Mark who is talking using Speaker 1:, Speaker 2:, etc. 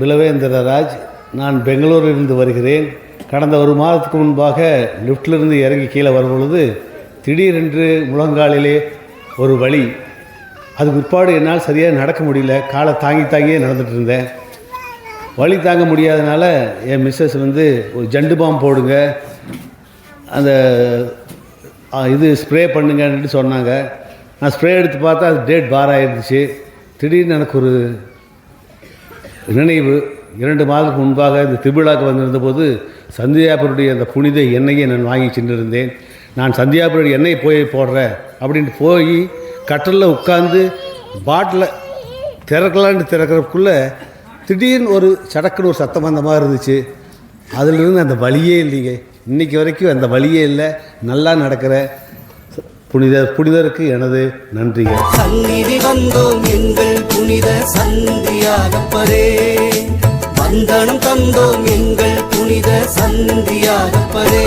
Speaker 1: பிலவேந்திரராஜ் நான் பெங்களூரிலிருந்து வருகிறேன். கடந்த ஒரு மாதத்துக்கு முன்பாக லிஃப்டிலிருந்து இறங்கி கீழே வரும்பொழுது திடீரென்று முழங்காலிலே ஒரு வழி. அது பிற்பாடு என்னால் சரியாக நடக்க முடியல. காலை தாங்கி தாங்கியே நடந்துட்டு இருந்தேன். வழி தாங்க முடியாதனால என் மிஸ்ஸஸ் வந்து ஒரு ஜண்டு பாம் போடுங்க. அந்த இது ஸ்ப்ரே பண்ணுங்கன்னு சொன்னாங்க. நான் ஸ்ப்ரே எடுத்து பார்த்தா அது டேட் பார் ஆகிருந்துச்சு திடீர்னு எனக்கு ஒரு நினைவு இரண்டு மாதத்துக்கு முன்பாக இந்த திருவிழாக்கு வந்திருந்தபோது சந்தியாபுருடைய அந்த புனித எண்ணெயை நான் வாங்கி சென்றிருந்தேன். நான் சந்தியாபுருடைய எண்ணெய் போய் போடுறேன் அப்படின்ட்டு போய் கட்டலில் உட்காந்து பாட்டில் திறக்கலான்னு திறக்கிறதுக்குள்ளே திடீர்னு ஒரு சடக்குன்னு ஒரு சத்தம் அந்த மாதிரி இருந்துச்சு. அதிலிருந்து அந்த வலியே இல்லைங்க. இன்றைக்கி வரைக்கும் அந்த வழியே இல்லை. நல்லா நடக்கிற புனிதர் புனிதருக்கு எனது நன்றிகள்.
Speaker 2: புனித சந்தியாகப்பரே வந்தனம் தந்தோம் எங்கள் புனித சந்தியாகப்பரே